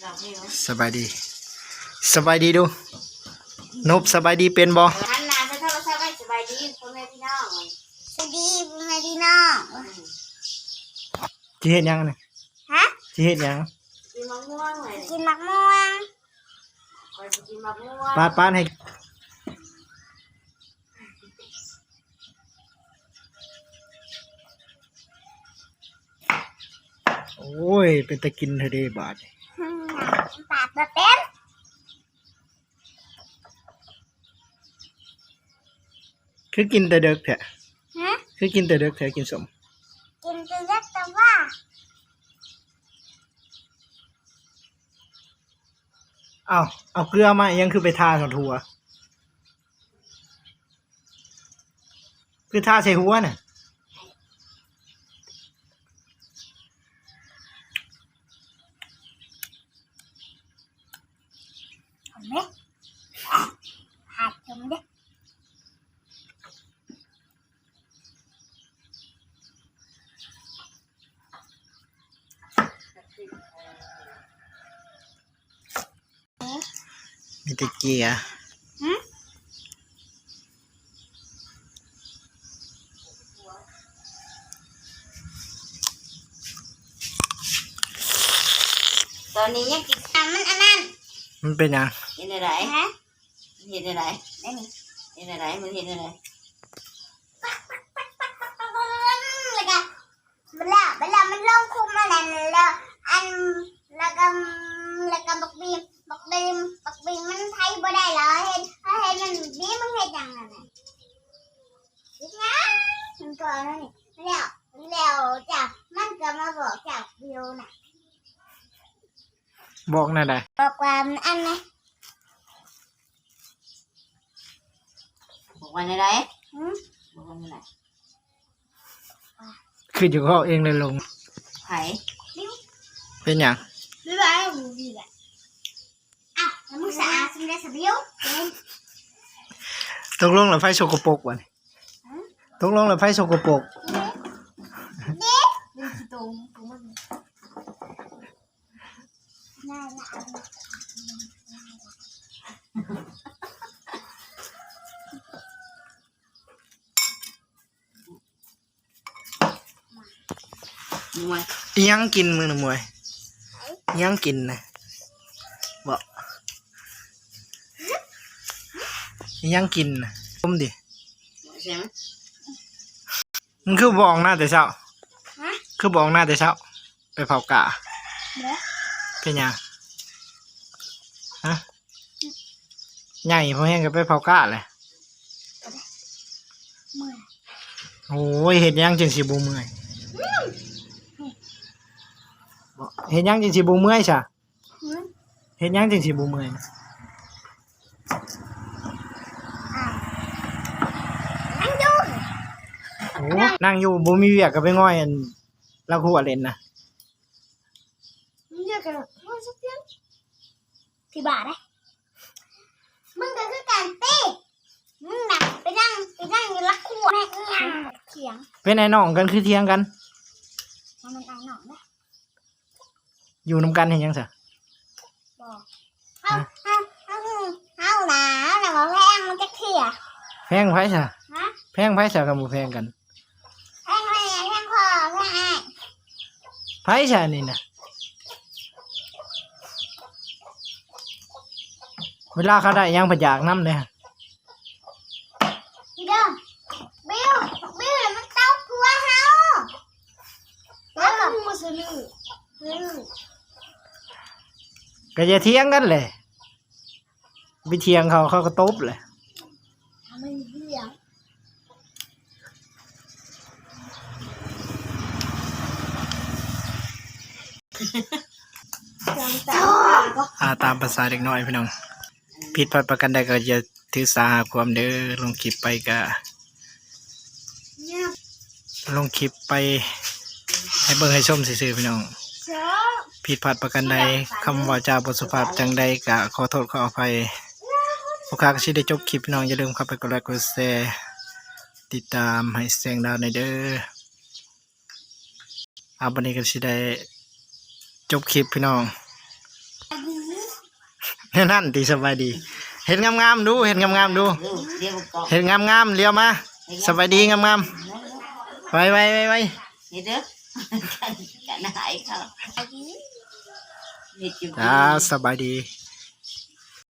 เราไม่รู้สบายดี สบายดีดูนบสบายดีเป็นบ่หันหน้าไปโทรศัพท์ไว้สบายดีพ่อแม่พี่น้องสวัสดีพ่อแม่พี่น้องสิเฮ็ดหยังนี่ฮะสิเฮ็ดหยังกินมะม่วงเลยกินมะม่วงคอยกินมะม่วงปาดปาดให้โอ้ย เป็นตะกินเธอเด้บาด นี่อืมปากแบบเป็นคือกินแต่เด็กแท้ฮะคือกินแต่เด็กแท้กินสม กินจนเล็กแต่ว่าเอาเอาเกลือมายังคือไปทากับทัว คือทาใส่หัวน่ะ เห็นไหมอะหัดชมดิมีตะเกียร์ตอนนี้ยังกินอะมันอันนั้น มันเป็นหยังเห็นอะไรฮะเห็นอะไรได้นี่เห็นอะไรมึงเห็นอะไรแล้วก็เวลาเวลามันลงคุมอะไรแล้วอันแล้วก็แล้วก็บักบีมบักบีมบักบีมมันไทยบ่ได้เหรอเห็นถ้าเห็นมันบีมมันเห็นอย่างนั้นน่ะอีกนะมันก็นั่นนี่แล้วแล้วจ้ะมันก็มาบอกจากวิวน่ะ บอกหน่ะได้บอกว่ามันอันนะบอกวันอะไรหืมบอกวันอะไรคืออยู่เขาเองเลยลงไผ่เป็นหยังบ๊ายบายหมูดีแหละอ้าวแล้วมึงสะอาดสิได้สะบิวเดินตกลงแล้วไฟโชกโปรกวะนี่ตกลงแล้วไฟโชกโปรกเด็กเดินขี้ตรงตรง มันน่ารักมวยอิหยังกินมือหนมวยอิหยังกินนะบอกอิหยังกินนะต้มดิใช่ไหมมันคือบอกหน้าแต่เช้าฮะคือบอกหน้าแต่เช้า ไปเผากะ เดี๋ยว เป็นยังฮะใหญ่พอแห้งก็ไปเผากะเลยเมื่อยโอ้ยเห็ดหยังจังสิบ่เมื่อยเห็ดหยังจังสิบ่เมื่อยจ้ะหืมเห็ดหยังจังสิบ่เมื่อยนั่งดูโอ้นั่งอยู่บ่มีเวียกก็ไปง่อยอันแล้วหัวเล่นนะ ยกกันมึงสักเพียงที่บานได้มึงก็คือการเต้มึงน่ะไปนั่งไปนั่งอยู่รักขวดแม่งยังเถียงเป็นไอ้น้องกันคือเทียงกัน มันมันไอ้หนองนะอยู่นํกันเห็นยังซะบอกเอาเอาเอาเอาหนาหนาแพงมันจะเถียแพงไผซะฮะแพงไผซะกับบ่แพงกันแพงแม่แพงพอแพงไอ้ไผซะนี่นะ เวลาเขาได้หยังพยากนำเลยพี่เด้อบิวบิวน่ะมันเต้าผัวเฮาแล้วก็มูสลือลือก็อย่าเที่ยงกันเลยไปเที่ยงเขาเขาก็ตบเลยทำไมเหี้ยอาตามภาษาเด็กน้อยพี่น้อง ผิดพลาดประกันใดก็อย่าถือสาหาความเด้อลงคลิปไปก็เนี่ยลงคลิปไป ให้เบิ่งให้ชมซื่อๆพี่น้องเจ้าผิดพลาดประกันใดคำว่าจาบทสุภาพจังใดกะขอโทษขออภัยโอกาสก็สิได้จบคลิปพี่น้องอย่าลืมเข้าไปกดไลค์กดแชร์ติดตามให้แสงดาวในอยเด้ออาบันนี้ก็สิได้จบคลิปพี่น้องอัน นั่นตีสบายดี เห็นงามๆดู เห็นงามๆดูดูเดี๋ยวกองเห็นงามๆเลี้ยวมาสบายดีงามๆไวไวไวไวนี่เด้อกันกันหายเขานี่จุ๊บจ้าสบายดีส